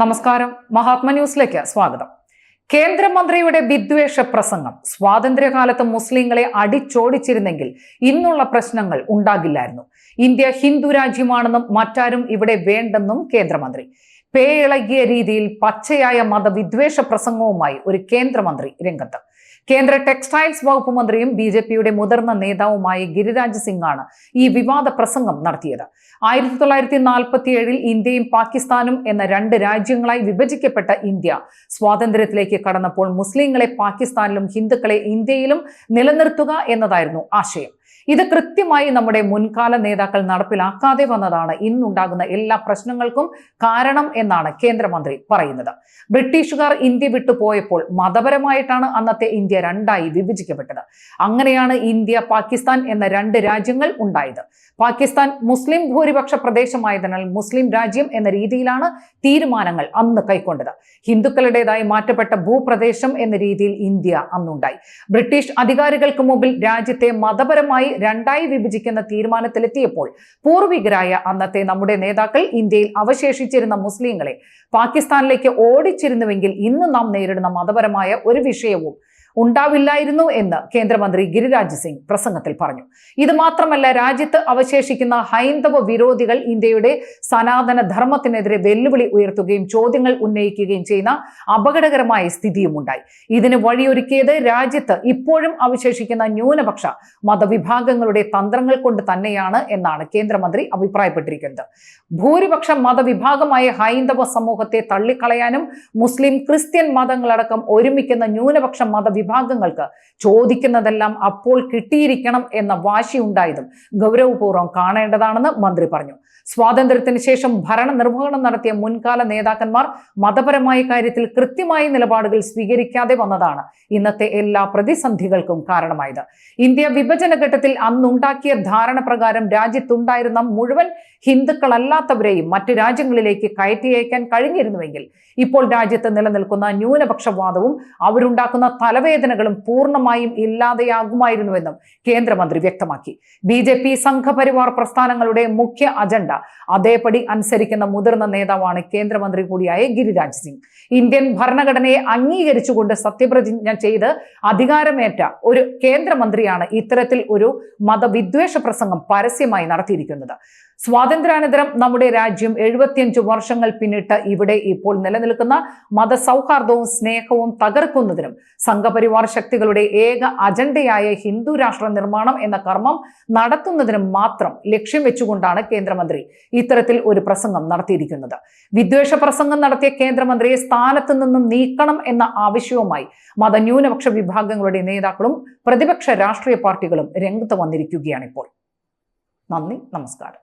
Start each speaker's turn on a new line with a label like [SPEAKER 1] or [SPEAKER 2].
[SPEAKER 1] നമസ്കാരം. മഹാത്മ ന്യൂസിലേക്ക് സ്വാഗതം. കേന്ദ്രമന്ത്രിയുടെ വിദ്വേഷ പ്രസംഗം. സ്വാതന്ത്ര്യകാലത്ത് മുസ്ലിങ്ങളെ അടിച്ചോടിച്ചിരുന്നെങ്കിൽ ഇന്നുള്ള പ്രശ്നങ്ങൾ ഉണ്ടാകില്ലായിരുന്നു. ഇന്ത്യ ഹിന്ദു രാജ്യമാണെന്നും മറ്റാരും ഇവിടെ വേണ്ടെന്നും കേന്ദ്രമന്ത്രി. പേയിളകിയ രീതിയിൽ പച്ചയായ മതവിദ്വേഷ പ്രസംഗവുമായി ഒരു കേന്ദ്രമന്ത്രി രംഗത്ത്. കേന്ദ്ര ടെക്സ്റ്റൈൽസ് വകുപ്പ് മന്ത്രിയും ബി ജെ പിയുടെ മുതിർന്ന നേതാവുമായ ഗിരിരാജ് സിംഗാണ് ഈ വിവാദ പ്രസംഗം നടത്തിയത്. ആയിരത്തി തൊള്ളായിരത്തി നാൽപ്പത്തി ഏഴിൽ ഇന്ത്യയും പാകിസ്ഥാനും എന്ന രണ്ട് രാജ്യങ്ങളായി വിഭജിക്കപ്പെട്ട ഇന്ത്യ സ്വാതന്ത്ര്യത്തിലേക്ക് കടന്നപ്പോൾ മുസ്ലിങ്ങളെ പാകിസ്ഥാനിലും ഹിന്ദുക്കളെ ഇന്ത്യയിലും നിലനിർത്തുക എന്നതായിരുന്നു ആശയം. ഇത് കൃത്യമായി നമ്മുടെ മുൻകാല നേതാക്കൾ നടപ്പിലാക്കാതെ വന്നതാണ്. ഇന്നുണ്ടാകുന്ന എല്ലാ പ്രശ്നങ്ങൾക്കും കാരണം എന്നാണ് കേന്ദ്രമന്ത്രി പറയുന്നത്. ബ്രിട്ടീഷുകാർ ഇന്ത്യ വിട്ടു പോയപ്പോൾ മതപരമായിട്ടാണ് അന്നത്തെ ഇന്ത്യ രണ്ടായി വിഭജിക്കപ്പെട്ടത്. അങ്ങനെയാണ് ഇന്ത്യ പാകിസ്ഥാൻ എന്ന രണ്ട് രാജ്യങ്ങൾ ഉണ്ടായത്. പാകിസ്ഥാൻ മുസ്ലിം ഭൂരിപക്ഷ പ്രദേശമായതിനാൽ മുസ്ലിം രാജ്യം എന്ന രീതിയിലാണ് തീരുമാനങ്ങൾ അന്ന് കൈക്കൊണ്ടത്. ഹിന്ദുക്കളുടേതായി മാറ്റപ്പെട്ട ഭൂപ്രദേശം എന്ന രീതിയിൽ ഇന്ത്യ അന്നുണ്ടായി. ബ്രിട്ടീഷ് അധികാരികൾക്ക് മുമ്പിൽ രാജ്യത്തെ മതപരമായി രണ്ടായി വിഭജിക്കുന്ന തീരുമാനത്തിലെത്തിയപ്പോൾ പൂർവികരായ അന്നത്തെ നമ്മുടെ നേതാക്കൾ ഇന്ത്യയിൽ അവശേഷിച്ചിരുന്ന മുസ്ലിങ്ങളെ പാകിസ്ഥാനിലേക്ക് ഓടിച്ചിരുന്നുവെങ്കിൽ ഇന്ന് നാം നേരിടുന്ന മതപരമായ ഒരു വിഷയവും ഉണ്ടാവില്ലായിരുന്നു എന്ന് കേന്ദ്രമന്ത്രി ഗിരിരാജ് സിംഗ് പ്രസംഗത്തിൽ പറഞ്ഞു. ഇത് മാത്രമല്ല രാജ്യത്ത് അവശേഷിക്കുന്ന ഹൈന്ദവ വിരോധികൾ ഇന്ത്യയുടെ സനാതന ധർമ്മത്തിനെതിരെ വെല്ലുവിളി ഉയർത്തുകയും ചോദ്യങ്ങൾ ഉന്നയിക്കുകയും ചെയ്യുന്ന അപകടകരമായ സ്ഥിതിയും ഉണ്ടായി. ഇതിന് വഴിയൊരുക്കിയത് രാജ്യത്ത് ഇപ്പോഴും അവശേഷിക്കുന്ന ന്യൂനപക്ഷ മതവിഭാഗങ്ങളുടെ തന്ത്രങ്ങൾ കൊണ്ട് തന്നെയാണ് എന്നാണ് കേന്ദ്രമന്ത്രി അഭിപ്രായപ്പെട്ടിരിക്കുന്നത്. ഭൂരിപക്ഷ മതവിഭാഗമായ ഹൈന്ദവ സമൂഹത്തെ തള്ളിക്കളയാനും മുസ്ലിം ക്രിസ്ത്യൻ മതങ്ങളടക്കം ഒരുമിക്കുന്ന ന്യൂനപക്ഷ മതവിഭാഗങ്ങൾക്ക് ചോദിക്കുന്നതെല്ലാം അപ്പോൾ കിട്ടിയിരിക്കണം എന്ന വാശി ഉണ്ടായതും ഗൗരവപൂർവം കാണേണ്ടതാണെന്ന് മന്ത്രി പറഞ്ഞു. സ്വാതന്ത്ര്യത്തിന് ശേഷം ഭരണ നിർവഹണം നടത്തിയ മുൻകാല നേതാക്കന്മാർ മതപരമായ കാര്യത്തിൽ കൃത്യമായ നിലപാടുകൾ സ്വീകരിക്കാതെ വന്നതാണ് ഇന്നത്തെ എല്ലാ പ്രതിസന്ധികൾക്കും കാരണമായത്. ഇന്ത്യ വിഭജന ഘട്ടത്തിൽ അന്നുണ്ടാക്കിയ ധാരണ പ്രകാരം രാജ്യത്തുണ്ടായിരുന്ന മുഴുവൻ ഹിന്ദുക്കളല്ലാത്തവരെയും മറ്റു രാജ്യങ്ങളിലേക്ക് കയറ്റി അയക്കാൻ കഴിഞ്ഞിരുന്നുവെങ്കിൽ ഇപ്പോൾ രാജ്യത്ത് നിലനിൽക്കുന്ന ന്യൂനപക്ഷവാദവും അവരുണ്ടാക്കുന്ന തലവേദനകളും പൂർണമായും ഇല്ലാതെയാകുമായിരുന്നുവെന്നും കേന്ദ്രമന്ത്രി വ്യക്തമാക്കി. ബി ജെ പി സംഘപരിവാർ പ്രസ്ഥാനങ്ങളുടെ മുഖ്യ അജണ്ട. അതേപടി അനുസരിക്കുന്ന മുതിർന്ന നേതാവാണ് കേന്ദ്രമന്ത്രി കൂടിയായ ഗിരിരാജ് സിംഗ്. ഇന്ത്യൻ ഭരണഘടനയെ അംഗീകരിച്ചുകൊണ്ട് സത്യപ്രതിജ്ഞ ചെയ്ത് അധികാരമേറ്റ ഒരു കേന്ദ്രമന്ത്രിയാണ് ഇത്തരത്തിൽ ഒരു മതവിദ്വേഷ പ്രസംഗം പരസ്യമായി നടത്തിയിരിക്കുന്നത്. സ്വാതന്ത്ര്യാനന്തരം നമ്മുടെ രാജ്യം എഴുപത്തിയഞ്ച് വർഷങ്ങൾ പിന്നിട്ട് ഇവിടെ ഇപ്പോൾ നിലനിൽക്കുന്ന മതസൗഹാർദ്ദവും സ്നേഹവും തകർക്കുന്നതിനും സംഘപരിവാർ ശക്തികളുടെ ഏക അജണ്ടയായ ഹിന്ദു രാഷ്ട്ര നിർമ്മാണം എന്ന കർമ്മം നടത്തുന്നതിനും മാത്രം ലക്ഷ്യം വെച്ചുകൊണ്ടാണ് കേന്ദ്രമന്ത്രി ഇത്തരത്തിൽ ഒരു പ്രസംഗം നടത്തിയിരിക്കുന്നത്. വിദ്വേഷ പ്രസംഗം നടത്തിയ കേന്ദ്രമന്ത്രിയെ സ്ഥാനത്ത് നിന്നും നീക്കണം എന്ന ആവശ്യവുമായി മതന്യൂനപക്ഷ വിഭാഗങ്ങളുടെ നേതാക്കളും പ്രതിപക്ഷ രാഷ്ട്രീയ പാർട്ടികളും രംഗത്ത് വന്നിരിക്കുകയാണിപ്പോൾ. നന്ദി നമസ്കാരം.